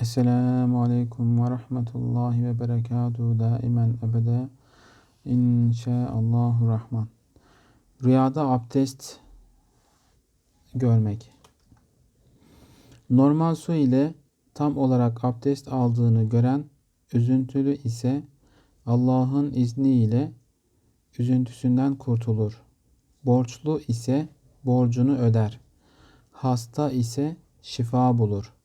Esselamu Aleyküm ve Rahmetullahi ve Berekatuhu daimen ebede İnşaallahu Rahman. Rüyada abdest görmek. Normal su ile tam olarak abdest aldığını gören üzüntülü ise Allah'ın izniyle üzüntüsünden kurtulur. Borçlu ise borcunu öder. Hasta ise şifa bulur.''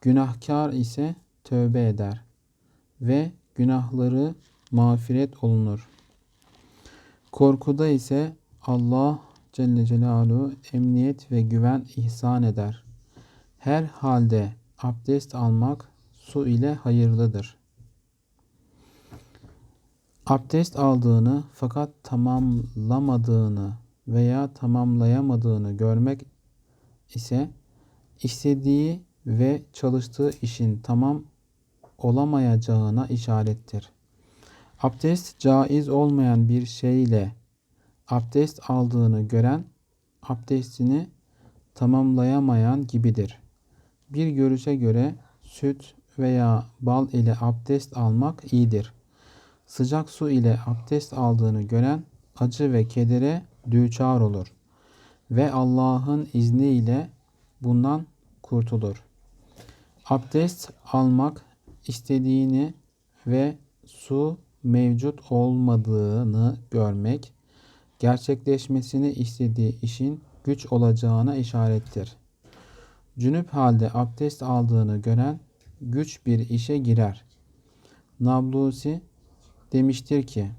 Günahkar ise tövbe eder ve günahları mağfiret olunur. Korkuda ise Allah Celle Celaluhu emniyet ve güven ihsan eder. Her halde abdest almak su ile hayırlıdır. Abdest aldığını fakat tamamlamadığını veya tamamlayamadığını görmek ise istediği ve çalıştığı işin tamam olamayacağına işarettir. Abdest caiz olmayan bir şeyle abdest aldığını gören abdestini tamamlayamayan gibidir. Bir görüşe göre süt veya bal ile abdest almak iyidir. Sıcak su ile abdest aldığını gören acı ve kedere düçar olur ve Allah'ın izniyle bundan kurtulur. Abdest almak istediğini ve su mevcut olmadığını görmek, gerçekleşmesini istediği işin güç olacağına işarettir. Cünüp halde abdest aldığını gören güç bir işe girer. Nablusi demiştir ki,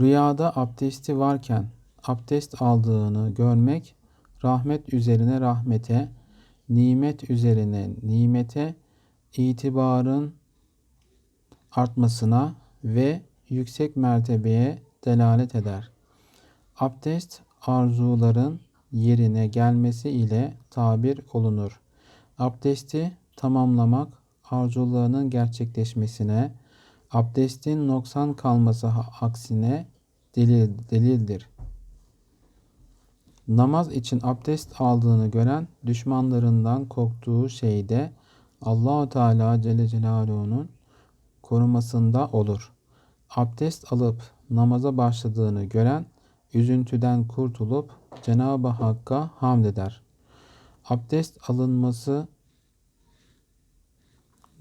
Rüyada abdesti varken abdest aldığını görmek, rahmet üzerine rahmete, nimet üzerine nimete itibarın artmasına ve yüksek mertebeye delalet eder. Abdest arzuların yerine gelmesi ile tabir olunur. Abdesti tamamlamak arzularının gerçekleşmesine, abdestin noksan kalması aksine delil, delildir. Namaz için abdest aldığını gören düşmanlarından korktuğu şeyde Allahu Teala Celle Celaluhu'nun korumasında olur. Abdest alıp namaza başladığını gören üzüntüden kurtulup Cenab-ı Hakk'a hamd eder. Abdest alınması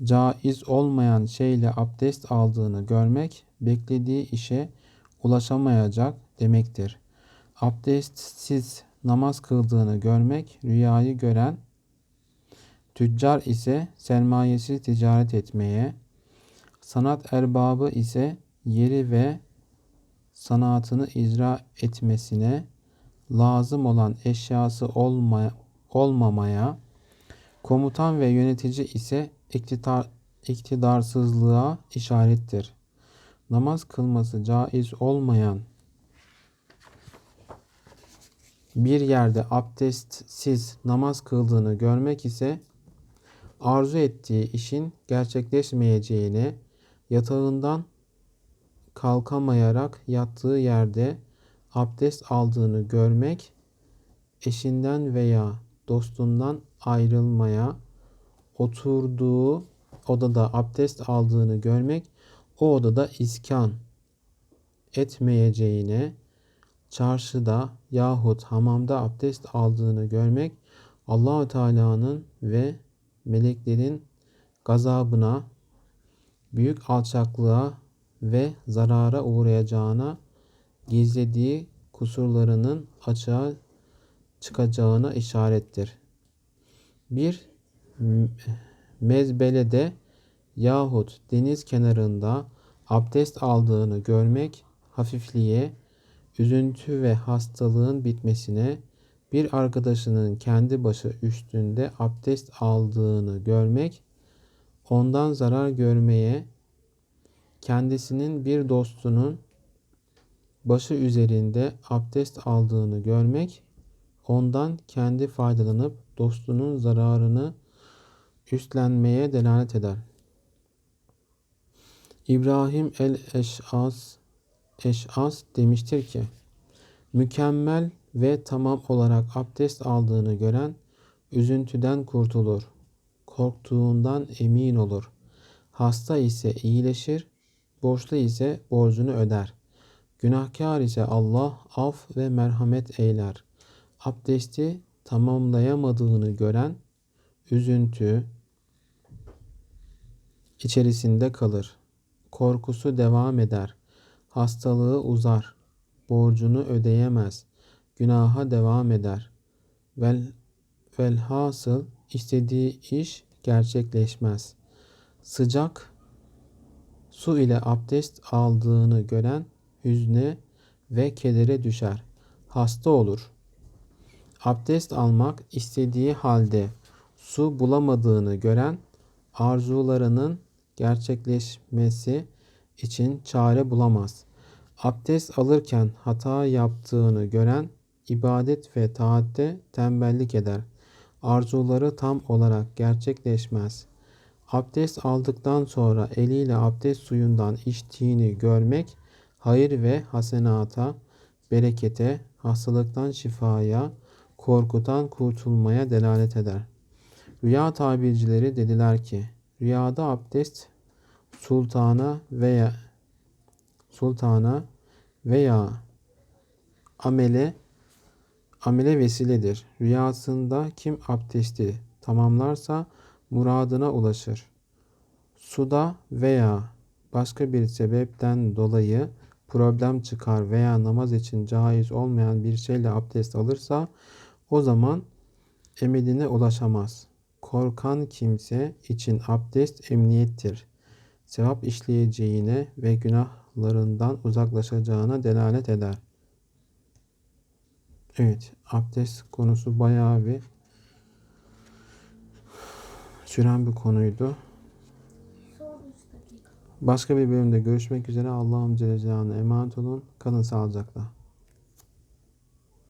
caiz olmayan şeyle abdest aldığını görmek beklediği işe ulaşamayacak demektir. Abdestsiz namaz kıldığını görmek rüyayı gören, tüccar ise sermayesiz ticaret etmeye, sanat erbabı ise yeri ve sanatını icra etmesine lazım olan eşyası olmaya, olmamaya, komutan ve yönetici ise iktidar, iktidarsızlığa işarettir. Namaz kılması caiz olmayan bir yerde abdestsiz namaz kıldığını görmek ise arzu ettiği işin gerçekleşmeyeceğini, yatağından kalkamayarak yattığı yerde abdest aldığını görmek, eşinden veya dostundan ayrılmaya, oturduğu odada abdest aldığını görmek, o odada iskan etmeyeceğine, çarşıda yahut hamamda abdest aldığını görmek Allahü Teala'nın ve meleklerin gazabına, büyük alçaklığa ve zarara uğrayacağına, gizlediği kusurlarının açığa çıkacağına işarettir. Bir mezbelede yahut deniz kenarında abdest aldığını görmek hafifliğe, üzüntü ve hastalığın bitmesine, bir arkadaşının kendi başı üstünde abdest aldığını görmek, ondan zarar görmeye, kendisinin bir dostunun başı üzerinde abdest aldığını görmek, ondan kendi faydalanıp dostunun zararını üstlenmeye delalet eder. İbrahim el-Eş'as Eş'as demiştir ki, mükemmel ve tamam olarak abdest aldığını gören üzüntüden kurtulur. korktuğundan emin olur. Hasta ise iyileşir, borçlu ise borcunu öder. Günahkar ise Allah af ve merhamet eyler. Abdesti tamamlayamadığını gören üzüntü içerisinde kalır. Korkusu devam eder. Hastalığı uzar. Borcunu ödeyemez. Günaha devam eder. Vel, velhasıl istediği iş gerçekleşmez. Sıcak su ile abdest aldığını gören hüzne ve kedere düşer. Hasta olur. Abdest almak istediği halde su bulamadığını gören arzularının gerçekleşmesi için çare bulamaz. Abdest alırken hata yaptığını gören ibadet ve taatte tembellik eder. Arzuları tam olarak gerçekleşmez. Abdest aldıktan sonra eliyle abdest suyundan içtiğini görmek hayır ve hasenata, berekete, hastalıktan şifaya, korkudan kurtulmaya delalet eder. Rüya tabircileri dediler ki, rüyada abdest sultana veya sultana veya amele amele vesiledir. Rüyasında kim abdesti tamamlarsa muradına ulaşır. Suda veya başka bir sebepten dolayı problem çıkar veya namaz için caiz olmayan bir şeyle abdest alırsa o zaman emedine ulaşamaz. Korkan kimse için abdest emniyettir. Sevap işleyeceğine ve günahlarından uzaklaşacağına delalet eder. Evet, abdest konusu bayağı bir süren bir konuydu. Son 3 dakika. Başka bir bölümde görüşmek üzere. Allah'ım Celle emanet olun. Kalın sağlıcakla.